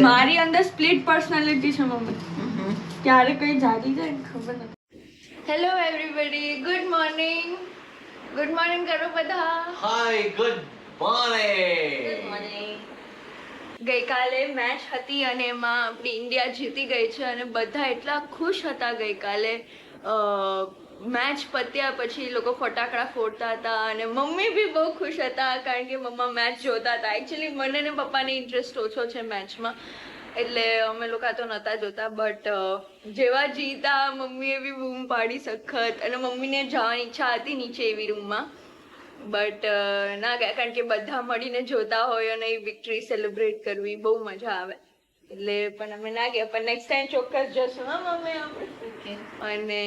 મારી અંદર split personality છે મમ્મી. ક્યારે કઈ જાગી જાય ને ખબર નથી. Hello everybody good morning good morning કરો બધા. હાય ગુડ મોર્નિંગ ગઈકાલે મેચ હતી અને એમાં આપણી ઇન્ડિયા જીતી ગઈ છે અને બધા એટલા ખુશ હતા ગઈકાલે. મેચ પત્યા પછી લોકો ફટાકડા ફોડતા હતા અને મમ્મી બી બહુ ખુશ હતા કારણ કે મમ્મા મેચ જોતા હતા. એકચ્યુઅલી મને ને પપ્પાને ઇન્ટરેસ્ટ ઓછો છે મેચમાં એટલે અમે લોકો તો નહોતા જોતા બટ જેવા જીતા મમ્મીએ બી બૂમ પાડી સખત અને મમ્મીને જવાની ઈચ્છા હતી નીચે એવી રૂમમાં બટ ના ગયા કારણ કે બધા મળીને જોતા હોય અને એ વિક્ટરી સેલિબ્રેટ કરવી બહુ મજા આવે. એટલે પણ અમે ના ગયા. પણ નેક્સ્ટ ટાઈમ ચોક્કસ જશું હા મમ્મી આપણે. અને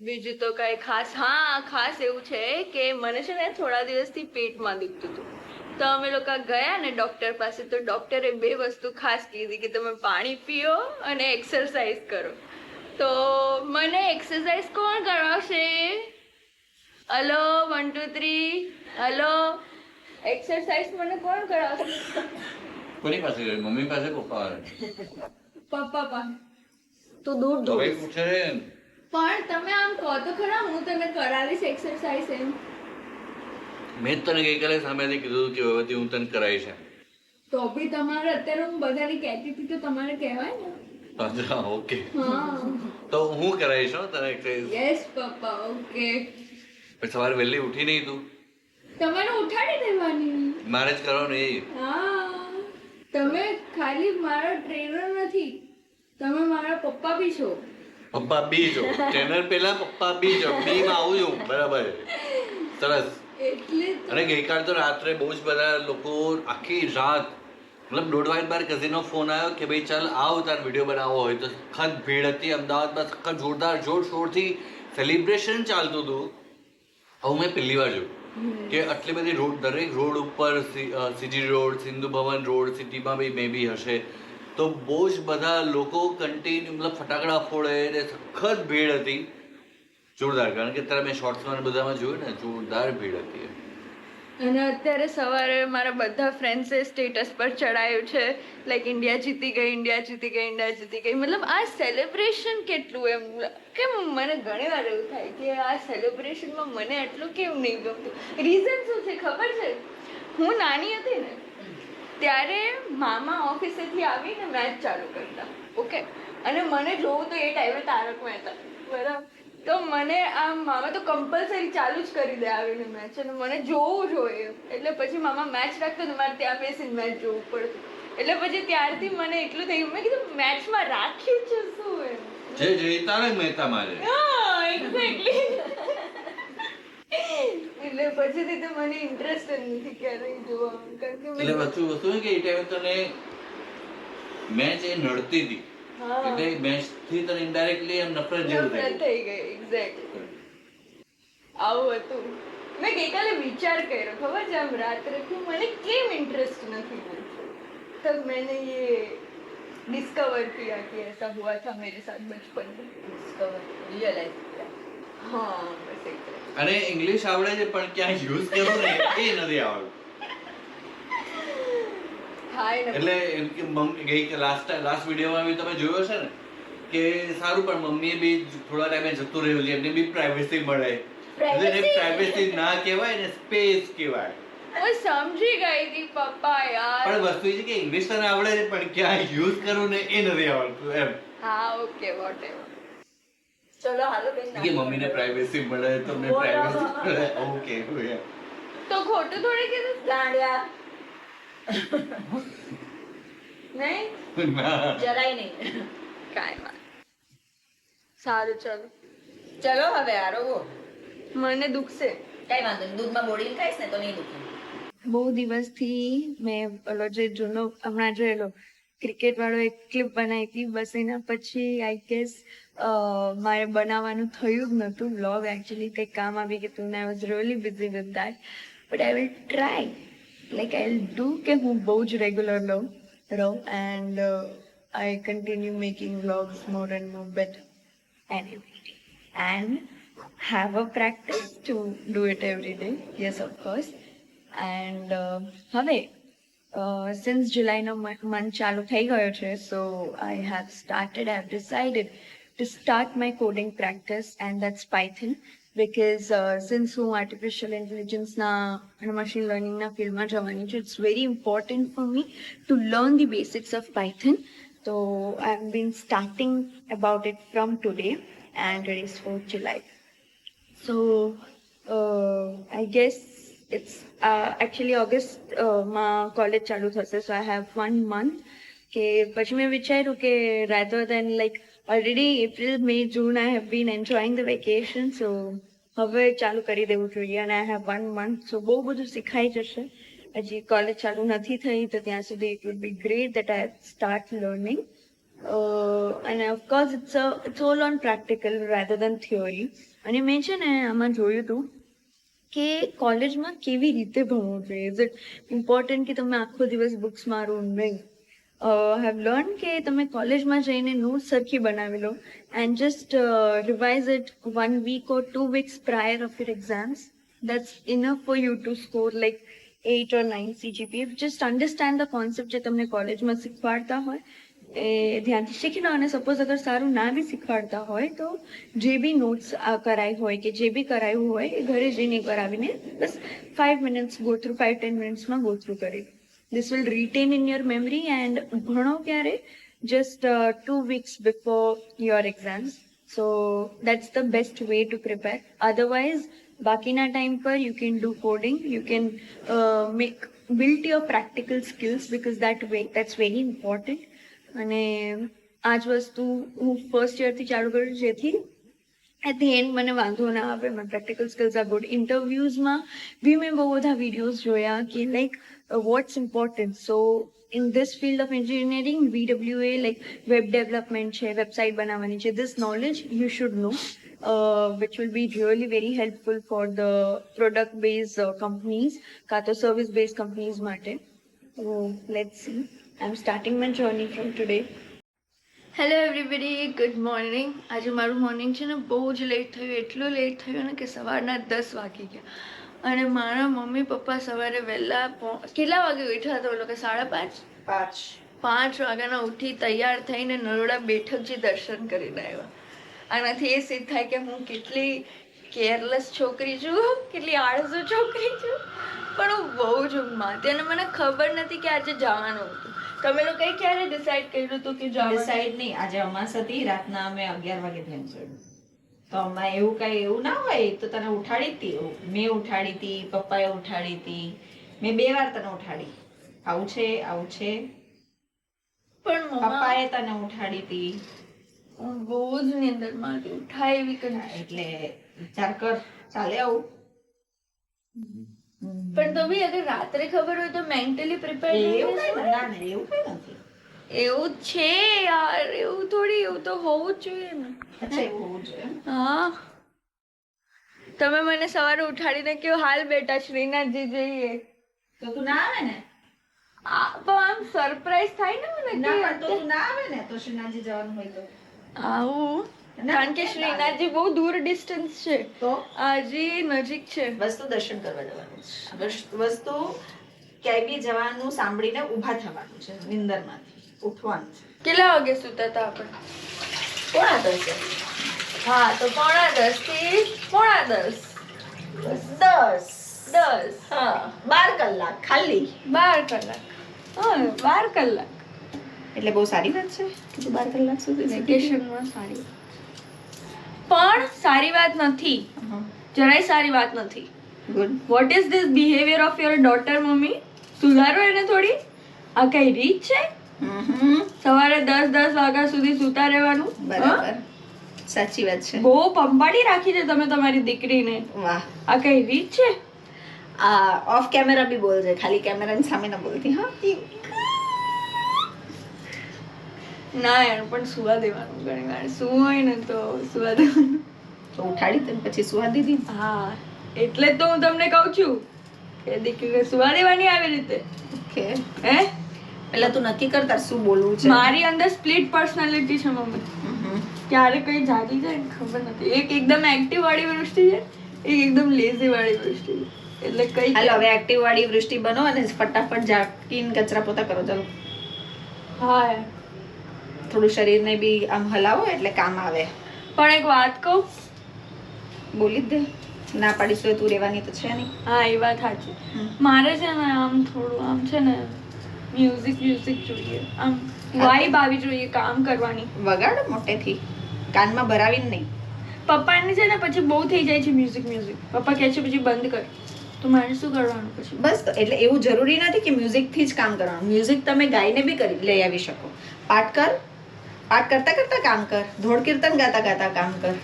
બીજું તો કઈ ખાસ હા ખાસ એવું છે કે મને છે ને થોડા દિવસથી પેટમાં દુખતું હતું. તો અમે લોકો ગયા ને ડોક્ટર પાસે તો ડૉક્ટરે બે વસ્તુ ખાસ કીધી કે તમે પાણી પીઓ અને એક્સરસાઇઝ કરો. તો મને એક્સરસાઇઝ કોણ કરાવશે? Hello one two three hello. Exercise મને કોણ કરાવશે? કોની પાસે મમ્મી પાસે પપ્પા પપ્પા પાસે. તો દૂર દૂર. પૂછે. પણ તમે આમ કહો તો ખરા હું તને કરાવીશ એક્સરસાઇઝ એમ. મેં તને ગઈકાલે સામેથી કીધું કે હવેથી હું તને કરાવીશ. તો બી તમારે અત્યારે હું બધાને કહેતી હતી તો તમારે કહેવાય ને? અચ્છા ઓકે. તો હું કરાવીશ હો તને એક્સરસાઇઝ યસ પપ્પા ઓકે. પણ સવારે વહેલી ઉઠી નહીં તું. તમારે ઉઠાડી દેવાની. મારે જ કરવાનું એ. હા. તમે ખાલી મારા ટ્રેનર નથી તમે મારા પપ્પા બી છો. પપ્પા બી જો ટ્રેનર પેલા પપ્પા બી જો બી માં આવું છું. બરાબર. સરસ. અને ગઈકાલ તો રાત્રે બહુ જ બધા લોકો આખી રાત મતલબ દોઢ વાગે બાર કઝિનનો ફોન આવ્યો કે ભાઈ ચાલ આવ તાર વીડિયો બનાવવો હોય તો સખત ભીડ હતી અમદાવાદમાં સખત જોરદાર જોરશોરથી સેલિબ્રેશન ચાલતું હતું. હવે મેં પહેલી વાર જોયું. કે આટલી બધી રોડ દરેક રોડ ઉપર CG road Sindhu Bhavan road સિટીમાં બી મે બી હશે. તો બહુ જ બધા લોકો કન્ટિન્યુ મતલબ ફટાકડા ફોડે ને સખત ભીડ હતી. જોરદાર, કારણ કે અત્યારે મેં શોર્ટ્સમાં બધામાં જોયું ને, જોરદાર ભીડ હતી. અને અત્યારે સવારે મારા બધા ફ્રેન્ડ્સે સ્ટેટસ પર ચડાયું છે. લાઈક ઇન્ડિયા જીતી ગઈ ઇન્ડિયા જીતી ગઈ ઇન્ડિયા જીતી ગઈ. મતલબ આ સેલિબ્રેશન કેટલું એમ? કેમ મને ઘણી વાર એવું થાય કે આ સેલિબ્રેશનમાં મને આટલું કેમ નહીં ગમતું? રીઝન શું છે? ખબર છે? હું નાની હતી ને ત્યારે મામા ઓફિસેથી આવીને મેચ ચાલુ કરતા. ઓકે અને મને જોવું તો એ ટાઈમે તારક મહેતા. બરાબર? તો મને આમ મામા તો કમ્પલસરી ચાલુ જ કરી દે આવીને મેચ અને મને જોવું જોઈએ. એટલે પછી મામા મેચ રાખતો ને મારે ત્યાં બેસીને મેચ જોવું પડતું. એટલે પછી ત્યારથી મને એટલું થયું. મેં કીધું મેચમાં રાખ્યું છે શું એમ. જે જે તારક મહેતા મારે. હા એક્ઝેક્ટલી એટલે પછીથી તો મને ઇન્ટરેસ્ટ જ નથી ક્યારેય જોવામાં કારણ કે એટલે મેં વસ્તુ વસ્તુ એ કે એ ટાઈમે તને મેચ એ નડતી હતી હા એટલે મેચ થી તને ઇનડાયરેક્ટલી એમ નફરત જેવું નફરત થાય થઈ ગઈ એક્ઝેક્ટલી આવું હતું મેં ગઈકાલે વિચાર કર્યો ખબર છે આમ રાત્રે કે મને કેમ ઇન્ટરેસ્ટ નથી બોલતો तब मैंने ये डिस्कवर किया कि ऐसा हुआ था मेरे साथ बचपन में रियलाइज किया हाँ बस एक तरह અને ઇંગ્લિશ આવડે છે પણ ક્યાં યુઝ કરો ને એ નથી આવડતું. એટલે ગઈ લાસ્ટ લાસ્ટ વિડીયોમાં બી તમે જોયો છે ને કે સારું પણ મમ્મીએ બી થોડા ટાઈમે જતું રહ્યું છે એમને બી પ્રાઇવેસી મળે. Privacy? પ્રાઇવેસી ના કહેવાય ને સ્પેસ કહેવાય. હું સમજી ગઈ હતી પપ્પા યાર. પણ વસ્તુ એ છે કે ઇંગ્લિશ તને આવડે છે પણ ક્યાં યુઝ કરવું ને એ નથી આવડતું એમ. હા ઓકે વોટ એવર ચલો હાલો બેન કે મમ્મીને પ્રાઇવસી મળે તો મેં પ્રાઇવસી મળે? ઓકે તો ખોટું થોડે કીધું? ગાંડિયા. નહીં? જરાય નહીં. કાંઈ વાત સારું ચલો. ચલો હવે આરો મને દુખશે. કાંઈ વાંધો નહીં. દૂધમાં બોડીને ખાઈશ ને તો નહીં દુખે. બહુ દિવસથી મેં ઓલો જે જૂનો હમણાં જોયેલો ક્રિકેટ વાળો એક ક્લિપ બનાવી હતી બસ એના પછી આઈ ગેસ મારે બનાવવાનું થયું જ નહોતું બ્લોગ એકચ્યુઅલી કંઈક કામ આવી ગયું હતું ને I was really busy with that but I will try like I do કે હું બહુ જ રેગ્યુલર લઉં રહું and I continue making vlogs more and more better and have a practice to do it every day. Yes of course. Uh, હવે since જુલાઈનો month ચાલુ થઈ ગયો છે so I have started I have decided to start my coding practice and that's Python because since હું artificial ઇન્ટેલિજન્સના અને machine લર્નિંગના ફિલ્ડમાં જવાની છું it's very important for me to learn the basics of Python તો I have been starting about it from today and it is four July So uh, I guess it's uh, actually August uh, માં college ચાલુ થશે so I have one month કે પછી મેં વિચાર્યું કે rather then like already April May June I have been enjoying the vacation so હવે ચાલુ કરી દેવું જોઈએ અને I have one month so બહુ બધું શીખાઈ જશે. હજી કોલેજ ચાલુ નથી થઈ, તો ત્યાં સુધી it would be great that I start learning અને of course it's it's all on practical rather than theory અને મેં છે ને આમાં જોયું હતું કે કોલેજમાં કેવી રીતે ભણવું જોઈએ? ઇઝ ઇટ ઇમ્પોર્ટન્ટ કે તમે આખો દિવસ બુક્સ મારો, નહીં? હેવ લર્ન કે તમે કોલેજમાં જઈને નોટ સરખી બનાવી લો and just revise it one week or two weeks prior of your exams that's enough for you to score like eight or nine CGPA just understand the concept જે તમને કોલેજમાં શીખવાડતા હોય, એ ધ્યાનથી શીખી લો. અને સપોઝ અગર સારું ના બી શીખવાડતા હોય, તો જે બી નોટ્સ કરાઈ હોય કે જે બી કરાયું હોય, એ ઘરે જઈને કરાવીને બસ five minutes go five ten મિનિટ્સમાં go through કરી this will retain in your memory and ભણો ક્યારે just two weeks before your exams so that's the best way to prepare otherwise બાકીના ટાઈમ પર you can do coding you can make built your practical skills because that way that's very important અને આ જ વસ્તુ હું first યરથી ચાલુ કરું જેથી એટ ધી એન્ડ મને વાંધો ના આવે મારા પ્રેક્ટિકલ સ્કિલ્સ આર ગુડ ઇન્ટરવ્યૂઝમાં બી મેં બહુ બધા વિડીયોઝ જોયા કે like what's important so in this field of engineering વીડબ્લ્યુ એ લાઈક વેબ ડેવલપમેન્ટ છે વેબસાઇટ બનાવવાની છે. This knowledge you should know which will be really very helpful for the product base companies કાં તો સર્વિસ બેઝ કંપનીઝ માટે. Let see I am starting my journey from today. Hello everybody good morning આજે મારું morning છે ને બહુ જ late થયું. એટલું લેટ થયું ને કે સવારના દસ વાગી ગયા. અને મારા મમ્મી પપ્પા સવારે વહેલા કેટલા વાગે ઉઠ્યા હતા? લોકો સાડા પાંચ? પાંચ. પાંચ વાગ્યાના ઉઠી તૈયાર થઈને નરોડા બેઠકજી દર્શન કરીને આવ્યા. આનાથી એ સિદ્ધ થાય કે હું કેટલી કેરલેસ છોકરી છું કેટલી આળસુ છોકરી છું. પણ હું બહુ જ ઊંઘમાં હતી. અને મને ખબર નથી કે આજે જવાનું હતું. તમે કઈ ક્યારે ડિસાઈડ કર્યું હતું કે જો ડિસાઈડ નહીં. આજે અમાસ હતી રાતના અમે અગિયાર વાગે ધ્યાન ચડ્યું તો અમારે એવું કઈ એવું ના હોય તો તને ઉઠાડી હતી. મેં ઉઠાડી હતી પપ્પાએ ઉઠાડી હતી. મેં બે વાર તને ઉઠાડી. આવું છે આવું છે. પણ પપ્પાએ તને ઉઠાડી હતી. હું બહુ જ ઉઠાય એવી કંઈ એટલે વિચાર કર. ચાલે આવું. પણ તો બી અગર રાત્રે ખબર હોય તો મેન્ટલી પ્રિપેર એવું કઈ ના? ના એવું કઈ નથી. એવું છે યાર એવું થોડી એવું તો હોવું જ જોઈએ ને. અચ્છા એવું હોવું જોઈએ હા. તમે મને સવારે ઉઠાડીને કયો હાલ બેટા શ્રીનાથજી જઈએ. તો તું ના આવે ને? આ પણ આમ સરપ્રાઈઝ થાય ને મને ના તો તું ના આવે ને તો શ્રીનાથજી જવાનું હોય તો. આવું? કારણ કે શ્રીનાથજી બહુ દૂર ડિસ્ટન્સ છે. તો? હજી નજીક છે. વસ્તુ દર્શન કરવા જવાનું છે. વસ્તુ ક્યાંય બી જવાનું સાંભળીને ઊભા થવાનું છે નિંદરમાંથી. ઉઠવાનું છે. કેટલા વાગે સુતા હતા આપણે? કોણ દસે. હા તો પોણા દસથી પોણા દસ. દસ. દસ હા. બાર કલાક ખાલી. બાર કલાક. હા બાર કલાક. એટલે બહુ સારી વાત છે બાર કલાક સુધી વેકેશનમાં સારી. પણ સારી વાત નથી. જરાય સારી વાત નથી. Good what is this behaviour of your daughter mummy? સુધારો એને થોડી? આ કઈ રીત છે? સવારે દસ દસ વાગ્યા સુધી સૂતા રહેવાનું? બરાબર. સાચી વાત છે. બહુ પંપાડી રાખી છે તમે તમારી દીકરીને. વાહ. આ કઈ રીત છે? આ ઓફ કેમેરા બી બોલજે ખાલી કેમેરાની સામે ના બોલતી હા? ના યાર પણ સુવા દેવાનું ઘણી વાર. શું હોય ને તો સુવા દેવાનું. તો ઉઠાડી તને પછી સુવા દીધી હા એટલે તો હું તમને કહું છું કે દીકરીને સુવા દેવાની આવી રીતે. ઓકે. હે? પેલા તું નક્કી કરતા શું બોલવું છે. મારી અંદર સ્પ્લિટ પર્સનાલિટી છે મમ્મી. ક્યારે કઈ જાગી જાય ખબર નથી. એક એકદમ એક્ટિવ વાળી વૃષ્ટિ છે એક એકદમ લેઝી વાળી વૃષ્ટિ છે. એટલે કઈ હાલો હવે એક્ટિવ વાળી વૃષ્ટિ બનો અને ફટાફટ ઝાકીને કચરા પોતા કરો. ચાલો. હા. થોડું શરીરને બી આમ હલાવો એટલે કામ આવે. પણ એક વાત કહું? બોલી જ દે. ના પાડીશ તો તું રહેવાની તો છે નહીં. હા એ વાત સાચી. મારે છે ને આમ થોડું આમ છે ને મ્યુઝિક મ્યુઝિક જોઈએ. આમ વાઇબ આવી જોઈએ કામ કરવાની. વગાડો મોટેથી. કાનમાં ભરાવીને નહીં. પપ્પાને છે ને પછી બહુ થઈ જાય છે મ્યુઝિક મ્યુઝિક પપ્પા કહે છે પછી બંધ કર. તો મારે શું કરવાનું પછી? બસ એટલે એવું જરૂરી નથી કે મ્યુઝિકથી જ કામ કરવાનું. મ્યુઝિક તમે ગાઈને બી કરી લઈ આવી શકો. પાઠ કર પાઠ કરતા કરતા કામ કર ધોળ કીર્તન ગાતા ગાતા કામ કર.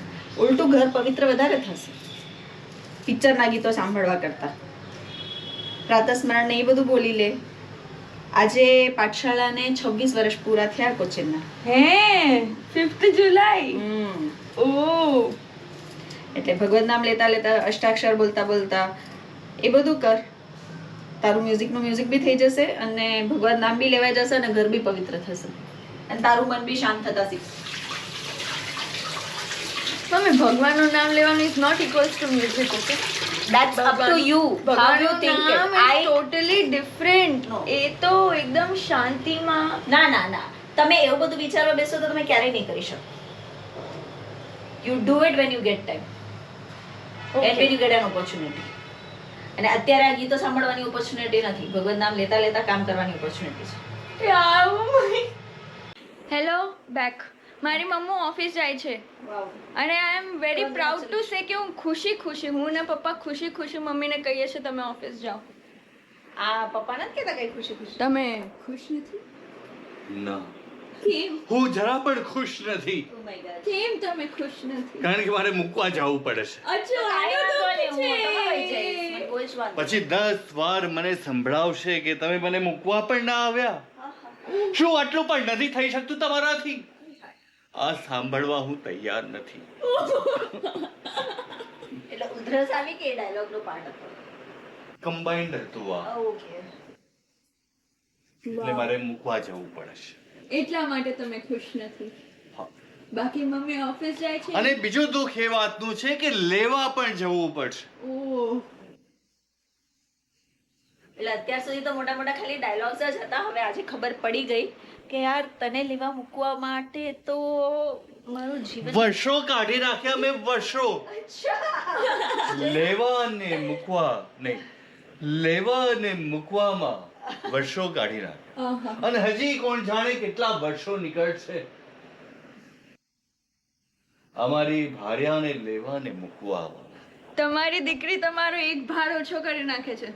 ઉલટું ઘર પવિત્ર વધારે થશે. પિક્ચરના ગીતો સાંભળવા કરતા. પ્રાતસ્મરણ ને એ બધું બોલી લે. આજે પાઠશાળાને છવ્વીસ વર્ષ પૂરા થયા કોચિનના. હે ફિફ્થ જુલાઈ ઓ. એટલે ભગવત નામ લેતા લેતા અષ્ટાક્ષર બોલતા બોલતા એ બધું કર. તારું મ્યુઝિકનું મ્યુઝિક બી થઈ જશે અને ભગવત નામ બી લેવાઈ જશે અને ઘર બી પવિત્ર થશે. અને તારું મન બી શાંત થતા શીખ. મમ્મી ભગવાનનું નામ લેવાનું is not equals to music okay That's up to you. How you think it. I- totally different એ તો એકદમ શાંતિમાં ના ના ના. તમે એવું બધું વિચારવા બેસો તો તમે ક્યારેય નહીં કરી શકો. You do it when you get time and when you get an opportunity અને અત્યારે આ ગીતો સાંભળવાની ઓપોર્ચ્યુનિટી નથી. ભગવત નામ લેતા લેતા કામ કરવાની ઓપોર્ચ્યુનિટી છે. હેલો બેક મારી મમ્મુ ઓફિસ જાય છે. અને I am very proud to say કે હું ખુશી ખુશી હું ને પપ્પા ખુશી ખુશી મમ્મીને કહીએ છીએ તમે ઓફિસ જાઓ. આ પપ્પા નથી કહેતા કઈ ખુશી ખુશી? તમે ખુશ નથી? ના હું જરા પણ ખુશ નથી. Oh. કેમ તમે ખુશ નથી? કારણ કે મારે મૂકવા જવું પડે છે. પછી દસ વાર મને સંભળાવશે કે તમે મને મૂકવા પણ ના આવ્યા. શું આટલું પણ નથી થઈ શકતું તમારાથી? આ સાંભળવા હું તૈયાર નથી. એટલે ઉધરસ આવી કે ડાયલોગ નો પાર્ટ હતો? કમ્બાઇન્ડ હતું આ. ઓકે એટલે મારે મૂકવા જવું પડશે. એટલા માટે તમે ખુશ નથી? બાકી મમ્મી ઓફિસ જાય છે? અને બીજું દુઃખ એ વાતનું છે કે લેવા પણ જવું પડશે. ઓહ. એટલે અત્યાર સુધી તો મોટા મોટા ખાલી ડાયલોગ્સ જ હતા. હવે આજે ખબર પડી ગઈ કે યાર તને લેવા મૂકવા માટે તો મારું જીવન વર્ષો કાઢી નાખ્યા મેં વર્ષો. લેવા અને મૂકવા નહીં. લેવા અને મૂકવામાં વર્ષો કાઢી નાખ્યા અને હજી કોણ જાણે કેટલા વર્ષો નીકળશે? અમારી ભાર્યાને લેવા ને મૂકવા તમારી દીકરી તમારો એક ભાર ઓછો કરી નાખે છે.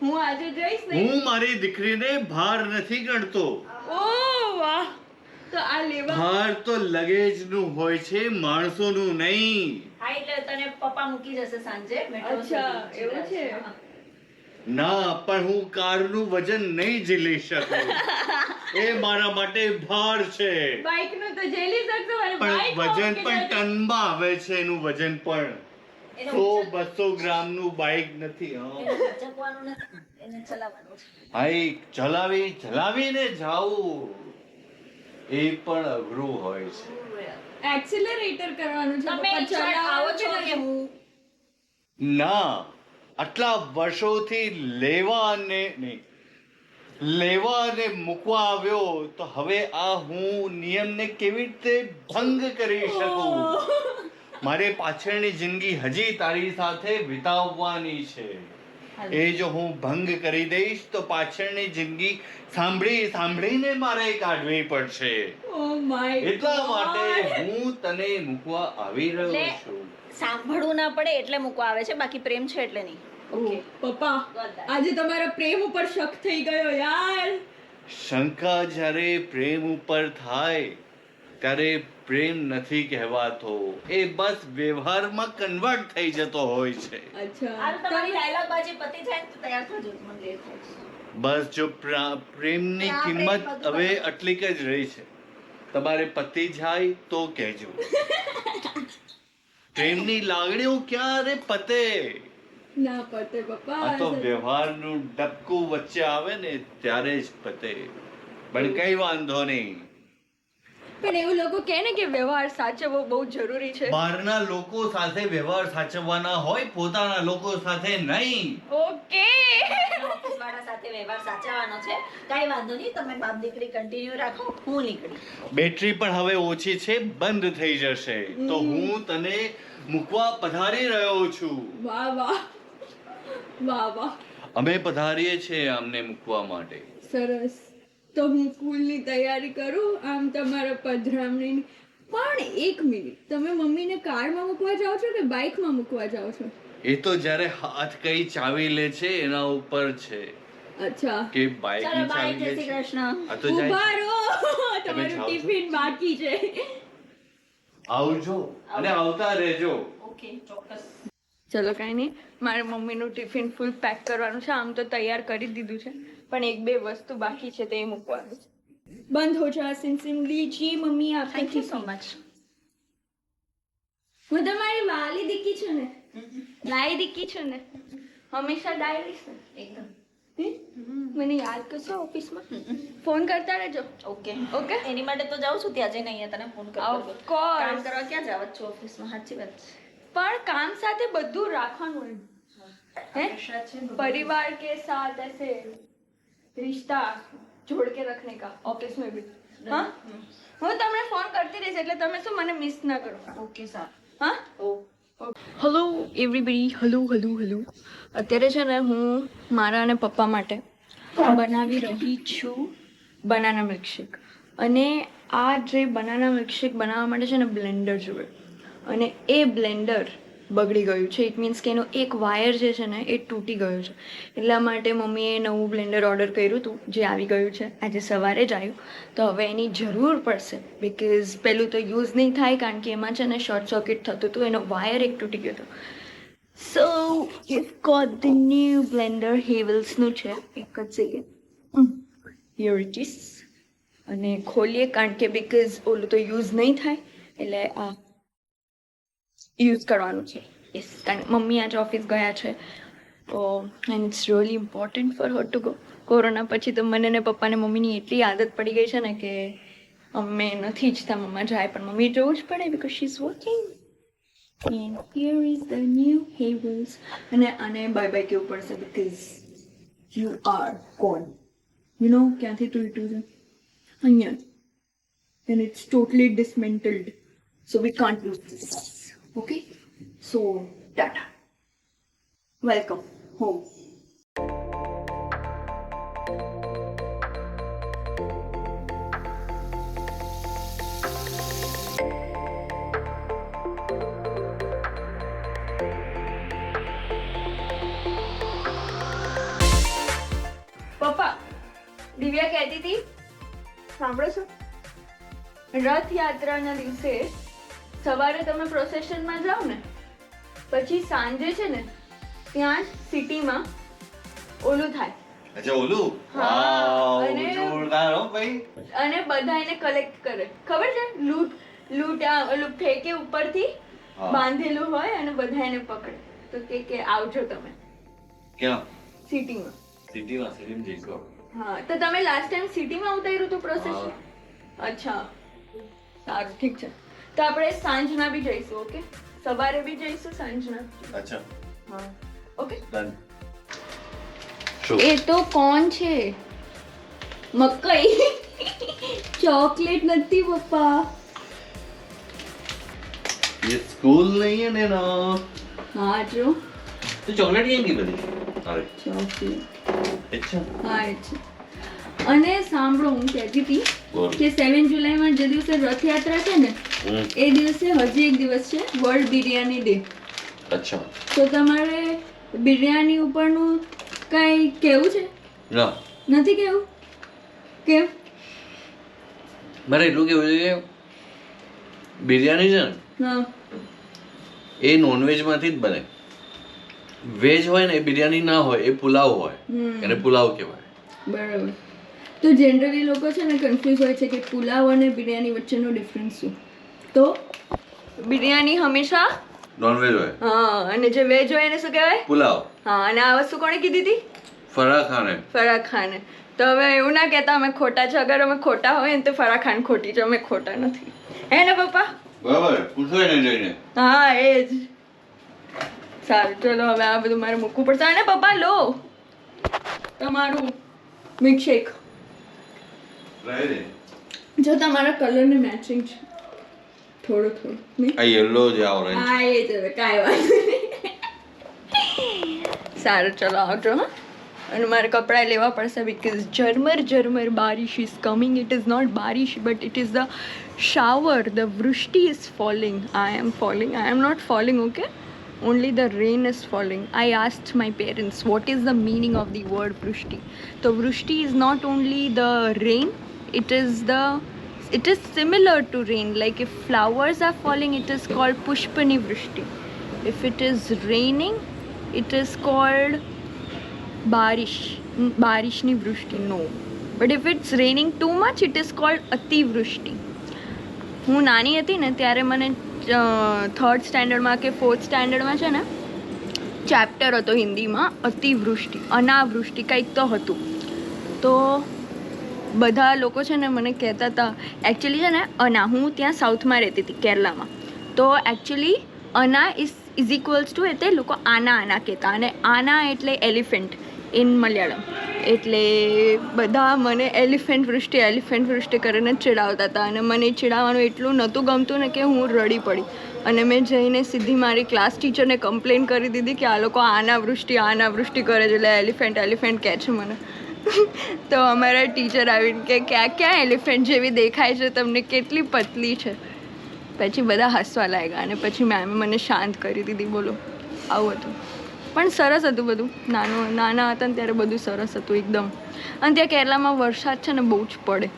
હું આજે જઈશ ને હું મારી દીકરીને ભાર નથી ગણતો. ઓ વાહ. તો આ લેવા. ભાર તો લગેજનું હોય છે માણસોનું નહીં. હા એટલે તને પપ્પા મૂકી જશે સાંજે અચ્છા, એવું છે? ના પણ હું કારનું વજન નહીં ઝીલી શકું. એ મારા માટે ભાર છે. બાઇકનું તો ઝીલી શકતો પણ વજન પણ ટનમાં આવે છે એનું વજન પણ. સો બસો ગ્રામનું બાઇક નથી બાઇક એને નથી એને ચલાવવાનું છે. હાઈ ચલાવી ચલાવીને જાવું એ પણ અઘરું હોય છે. એક્સિલરેટર કરવાનું છે તમે ચલાવો આવો છો કે કે હું? ના આટલા વર્ષોથી લેવા અને નહીં. લેવા અને મૂકવા આવ્યો તો હવે આ હું નિયમને કેવી રીતે ભંગ કરી શકું? મારે પાછળની જિંદગી હજી તારી સાથે વિતાવવાની છે. એ જો હું ભંગ કરી દઈશ તો પાછળની જિંદગી સાંભળી સાંભળીને મારે કાઢવી પડશે. એટલા માટે હું તને મૂકવા આવી રહ્યો છું. સાંભળવું ના પડે એટલે મૂકવા આવે છે બાકી પ્રેમ છે એટલે નહીં. પપ્પા આજે તમારા પ્રેમ ઉપર શક થઈ ગયો યાર. શંકા જ્યારે પ્રેમ ઉપર થાય ત્યારે પ્રેમ નથી કહેવાતો. એ બસ વ્યવહારમાં કન્વર્ટ થઈ જતો હોય છે. અચ્છા. હાલ તમારી ડાયલોગ બાજી પતી જાય ને તો તૈયાર થજો મને લેટ થાય છે. બસ જો પ્રેમની કિંમત હવે આટલી જ રહી છે. તમારે પતિ જાય તો કહેજો. પ્રેમની લાગણીઓ ક્યારે પતે? ના પતે પપ્પા. આ તો વ્યવહારનું ડબકું વચ્ચે આવે ને ત્યારે જ પતે. પણ કઈ વાંધો નહીં. પણ એવું લોકો કહે ને કે વ્યવહાર સાચવવો બહુ જરૂરી છે. બહારના લોકો સાથે વ્યવહાર સાચવવાના હોય પોતાના લોકો સાથે નહીં. ઓકે. સાથે વ્યવહાર સાચવવાનો છે કાંઈ વાંધો નહીં તમે બાપ દીકરી કન્ટિન્યુ રાખો હું નીકળી. બેટરી પણ હવે ઓછી છે બંધ થઈ જશે. તો હું તને મૂકવા પધારી રહ્યો છું. વાહ વાહ. વાહ વાહ. અમે પધારીએ છીએ અમને મૂકવા માટે. સરસ. તો હું ફૂલની તૈયારી કરું આમ તમારા પધરામણી પણ એક મિનિટ તમે મમ્મીને કારમાં મૂકવા જાઓ છો કે બાઇકમાં મૂકવા જાઓ છો? એ તો જ્યારે હાથ કઈ ચાવી લે છે એના ઉપર છે. અચ્છા. કે બાઇકની ચાવી લે છે. કૃષ્ણ. આ તો જાય તમારું ટિફિન બાકી છે. આવજો અને આવતા રહેજો. ઓકે ચોક્કસ. ચલો કાંઈ નહીં. મારે મમ્મીનું ટિફિન ફૂલ પેક કરવાનું છે. આમ તો તૈયાર કરી દીધું છે. પણ એક બે વસ્તુ બાકી છે તે મૂકવાનું છે. બંધ હો જા સિમ સિમ. લીજી મમ્મી આપકે થેન્ક યુ સો મચ હું તમારી વાલી દીકી છું ને. લાઈ દીકી છું ને. હંમેશા ડાય રહીશ ને એકદમ મને યાદ કરશો ઓફિસમાં? ફોન કરતા રહેજો. ઓકે. ઓકે? એની માટે તો જાઉં છું. ત્યાં જઈને અહીંયા તને ફોન Of course. કામ કરવા ક્યાં જાવ? છો ઓફિસમાં. સાચી વાત છે. પણ કામ સાથે બધું રાખવાનું એમ. પરિવાર કે સાથ એસે રિશ્તા જોડ કે રખને કા ઓફિસ મે ભી હા? હું તમને ફોન કરતી રહીશ એટલે તમે શું મને મિસ ના કરો. Okay sir. હા? Hello everybody hello hello hello અત્યારે છે ને હું મારા અને પપ્પા માટે બનાવી રહી છું બનાના મિલ્કશેક અને આ જે બનાના મિલ્કશેક બનાવવા માટે છે ને બ્લેન્ડર જોઈએ અને એ બ્લેન્ડર બગડી ગયું છે. ઇટ મીન્સ કે એનો એક વાયર જે છે ને, એ તૂટી ગયો છે. એટલા માટે મમ્મીએ નવું બ્લેન્ડર ઓર્ડર કર્યું હતું જે આવી ગયું છે. આજે સવારે જ આવ્યું. તો હવે એની જરૂર પડશે. બિકોઝ પહેલું તો યુઝ નહીં થાય, કારણ કે એમાં છે ને શોર્ટ સર્કિટ થતું હતું, એનો વાયર એક તૂટી ગયો હતો. સો got the new blender હેવલ્સનું છે. એક જ સેકન્ડ it is. અને ખોલીએ, કારણ કે બિકોઝ ઓલું તો યુઝ નહીં થાય, એટલે આ યુઝ કરવાનું છે. યસ કારણ મમ્મી આજે ઓફિસ ગયા છે. તો and it's really important for her to go corona પછી તો મને ને પપ્પાને મમ્મીની એટલી આદત પડી ગઈ છે ને કે અમે નથી ઈચ્છતા મમ્મા જાય, પણ મમ્મી જવું જ પડે because she is working and here is the new Havels. અને આને બાય બાય કેવું પડશે because you are cone you know ક્યાંથી તૂટ્યું છે? અહીંયા. And it's totally dismantled so we can't use this. Okay? So tata. Welcome home. પપ્પા દિવ્યા કહેતી હતી સાંભળો છો રથયાત્રાના દિવસે સવારે તમે પ્રોસેશનમાં જાઓ ને પછી સાંજે છે ને ત્યાં જ સિટીમાં ઓલું થાય. અચ્છા ઓલું? વાવ, અને- જોરદાર હો ભાઈ. અને બધા એને કલેક્ટ કરે. ખબર છે? લૂંટ લૂંટ આ ઓલું ફેંકે ઉપરથી હા. બાંધેલું હોય અને બધા એને પકડે. તો કે કે આવજો તમે. ક્યાં સિટીમાં સિટીમાં સિટીમાં જઈશું? હા તો તમે લાસ્ટ ટાઈમ સિટીમાં ઉતાર્યું હતું પ્રોસેસ અચ્છા. સારું ઠીક છે. તો આપણે સાંજના બી જઈશું ઓકે સવારે બી જઈશું સાંજના અચ્છા હા ઓકે ડન શું એ તો કોણ છે મકઈ ચોકલેટ નથી પપ્પા ये स्कूल नहीं है ना હા જો तो चॉकलेट कहीं की बनी अरे ચોકલેટ अच्छा હા એ છે અને સાંભળો હું કહેતી હતી બોલ કે સેવન જુલાઈમાં જે દિવસે રથયાત્રા છે ને हम्म, એ દિવસે હજી એક દિવસ છે વર્લ્ડ બિરયાની ડે અચ્છા. તો તમારે બિરયાની ઉપરનું કાંઈ કેવું છે? ના. નથી કેવું કેમ? મારે એટલું કેવું છે કે બિરયાની છે ને એ નોનવેજમાંથી જ બને. વેજ હોય ને એ બિરયાની ના હોય એ પુલાવ હોય. એને પુલાવ કહેવાય. બરાબર. તો જનરલી લોકો છે ને કન્ફ્યુઝ હોય છે કે પુલાવ અને બિરયાની વચ્ચેનો ડિફરન્સ શું? તો બિરયાની હંમેશા નોનવેજ હોય. હા અને જે વેજ હોય એને શું કહેવાય? પુલાવ. હા અને આ વસ્તુ કોણે કીધી હતી? ફરાહ ખાને ફરાહ ખાને તો હવે એવું ના કહેતા અમે ખોટા છે. અગર અમે ખોટા હોય ને તો ફરા ખાન ખોટી છે. અમે ખોટા નથી. હે ને પપ્પા? બરાબર. પૂછો એને જઈને. હા એ જ સારું ચલો હવે આ બધું મારે મૂકવું પડશે. અને પપ્પા લો. તમારું મિલ્કશેક જો તમારા કલરને મેચિંગ છે. થોડું થોડું નહીં આ યલો જે આ ઓરેન્જ હા એ જ હવે કાંઈ વાંધો નહીં સારું ચલો આવજો હા અને મારે કપડાં લેવા પડશે બિકોઝ ઝરમર ઝરમર બારિશ is coming it is not બારિશ but it is the shower the Vrishti is falling I am falling I am not falling okay only the rain is falling. I asked my parents what is the meaning of the word vrushti so vrushti is not only the rain it is the it is similar to rain like if flowers are falling it is called pushpani vrishti if it is raining it is called barish barishni vrishti no but if it's raining too much it is called અતિવૃષ્ટિ હું નાની હતી ને ત્યારે મને third સ્ટેન્ડર્ડમાં કે fourth સ્ટેન્ડર્ડમાં છે ને ચેપ્ટર હતો હિન્દીમાં અતિવૃષ્ટિ અનાવૃષ્ટિ કંઈક તો હતું તો બધા લોકો છે ને મને કહેતા હતા એકચ્યુઅલી છે ને, અના, હું ત્યાં સાઉથમાં રહેતી હતી, કેરલામાં. તો એકચ્યુઅલી અના ઇઝ ઇઝ ઇક્વલ્સ ટુ એટલે લોકો આના આના કહેતા અને આના એટલે એલિફન્ટ ઇન મલયાળમ એટલે બધા મને એલિફન્ટ વૃષ્ટિ એલિફન્ટ વૃષ્ટિ કરીને ચડાવતા હતા અને મને ચીડાવવાનું એટલું નહોતું ગમતું ને કે હું રડી પડી. અને મેં જઈને સીધી મારી ક્લાસ ટીચરને કમ્પ્લેન કરી દીધી કે આ લોકો આના વૃષ્ટિ આના વૃષ્ટિ કરે છે, એટલે એલિફન્ટ એલિફન્ટ કહે છે મને. તો અમારા ટીચર આવીને કે ક્યાં ક્યાં એલિફન્ટ જેવી દેખાય છે? તમને કેટલી પતલી છે? પછી બધા હસવા લાગ્યા અને પછી મેમે મને શાંત કરી દીધી, બોલો, આવું હતું. પણ સરસ હતું બધું. નાનું, નાના હતા ને ત્યારે બધું સરસ હતું એકદમ. અને ત્યાં કેરલામાં વરસાદ છે ને બહુ જ પડે.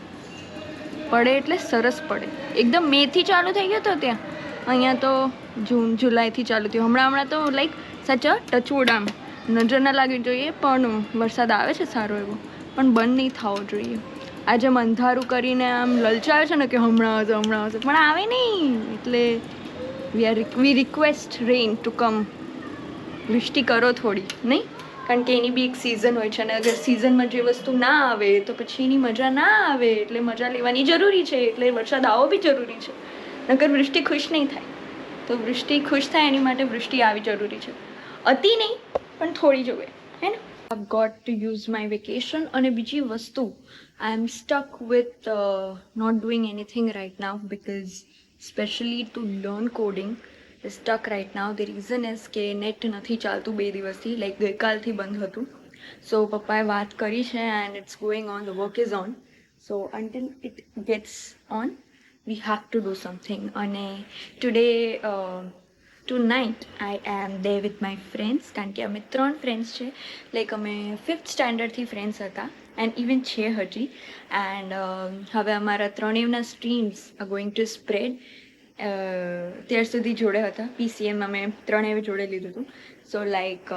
પડે એટલે સરસ પડે. એકદમ મેથી ચાલુ થઈ ગયો હતો ત્યાં. અહીંયા તો જૂન, જુલાઈથી ચાલુ થયું. હમણાં હમણાં તો લાઈક સચ અ ટચવુડ આમ. નજર ના લાગવી જોઈએ, પણ વરસાદ આવે છે સારો એવો. પણ બંધ નહીં થવો જોઈએ. આજે આમ અંધારું કરીને આમ લલચાવે છે ને કે હમણાં આવશે હમણાં આવશે પણ આવે નહીં. એટલે we are we request rain to come વૃષ્ટિ કરો થોડી, નહીં? કારણ કે એની બી એક સિઝન હોય છે અને અગર સિઝનમાં જે વસ્તુ ના આવે, તો પછી એની મજા ના આવે, એટલે મજા લેવાની જરૂરી છે, એટલે વરસાદ આવો બી જરૂરી છે. નકર વૃષ્ટિ ખુશ નહીં થાય. તો વૃષ્ટિ ખુશ થાય એની માટે વૃષ્ટિ આવી જરૂરી છે. અતિ નહીં પણ થોડી જોવે હે ને? I got to use my vacation અને બીજી વસ્તુ I am stuck with not doing anything right now because specially to learn coding stuck right now the reason is કે નેટ નથી ચાલતું બે દિવસથી લાઈક ગઈકાલથી બંધ હતું. સો પપ્પાએ વાત કરી છે and it's going on the work is on so until it gets on we have to do something અને today tonight I am there with my friends કારણ કે અમે ત્રણ ફ્રેન્ડ્સ છે. લાઈક અમે ફિફ્થ સ્ટાન્ડર્ડથી ફ્રેન્ડ્સ હતા એન્ડ ઇવન છે હજી. એન્ડ હવે અમારા ત્રણેયના streams are going to spread ત્યાર સુધી જોડે હતા. પીસીએમ અમે ત્રણેય જોડે લીધું હતું. So like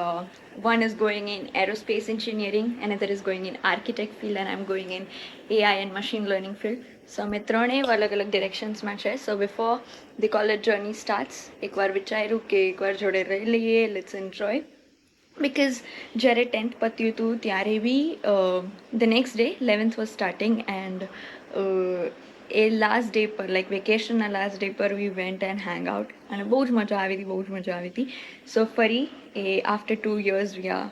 one is going in aerospace engineering and other is going in architect field and I am going in AI and machine learning field so અમે ત્રણેય અલગ અલગ ડિરેક્શન્સમાં છે. So before the college journey starts એકવાર વિચાર્યું કે એકવાર જોડે રહી લઈએ લેટ્સ એન્જોય બિકોઝ જ્યારે ટેન્થ પત્યું હતું, ત્યારે be the next day eleventh was starting and a last day પર લાઈક વેકેશનના લાસ્ટ ડે પર we went and hang out અને બહુ જ મજા આવી હતી, બહુ જ મજા આવી હતી. સો ફરી એ after two years we are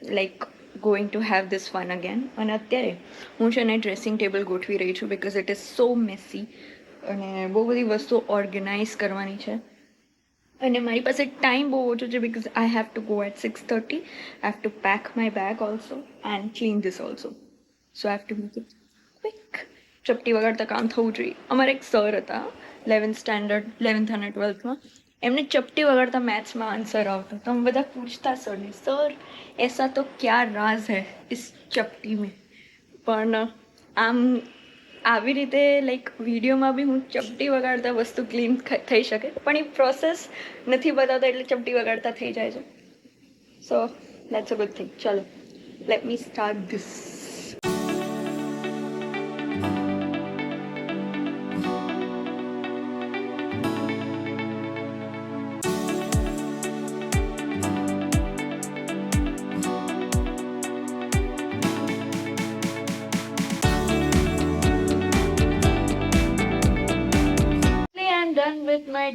like going to have this fun again અને અત્યારે હું છે ને ડ્રેસિંગ ટેબલ ગોઠવી રહી છું because it is so messy અને બહુ બધી વસ્તુઓ ઓર્ગેનાઇઝ કરવાની છે. અને મારી પાસે ટાઈમ બહુ ઓછો છે because I have to go at six thirty I have to pack my bag also and clean this also so have to make it quick ચપટી વગાડતા કામ થવું જોઈએ. અમારે એક સર હતા ઇલેવન્થ સ્ટેન્ડર્ડ ઇલેવન્થ અને ટ્વેલ્થમાં એમને ચપટી વગાડતા મેથ્સમાં આન્સર આવતો. તો અમે બધા પૂછતા સરને સર એસા તો ક્યાં રાઝ હૈ ઇસ ચપટી મેં પણ, આમ, આવી રીતે લાઈક વિડીયોમાં બી હું ચપટી વગાડતા વસ્તુ ક્લીન થઈ શકે. પણ એ પ્રોસેસ નથી બતાવતા એટલે ચપટી વગાડતા થઈ જાય છે. So that's a good thing ચલો let me start this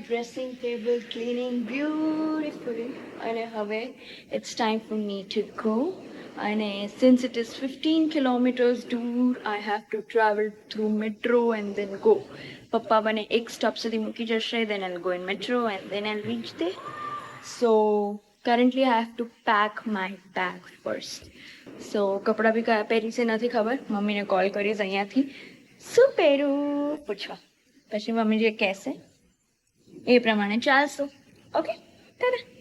my dressing table cleaning beautifully અને હવે it's time for me to go અને since it is fifteen kilometers દૂર I have to travel through metro and then go પપ્પા મને એક stop સુધી મૂકી જશે then I go in metro and then I reach there so currently I have to pack my bag first so કપડાં બી કયા પહેરી છે નથી ખબર મમ્મીને કોલ કરીશ અહીંયાથી શું પહેરું પૂછવા પછી મમ્મી જે કહેશે એ પ્રમાણે ચાલશું. ઓકે તારા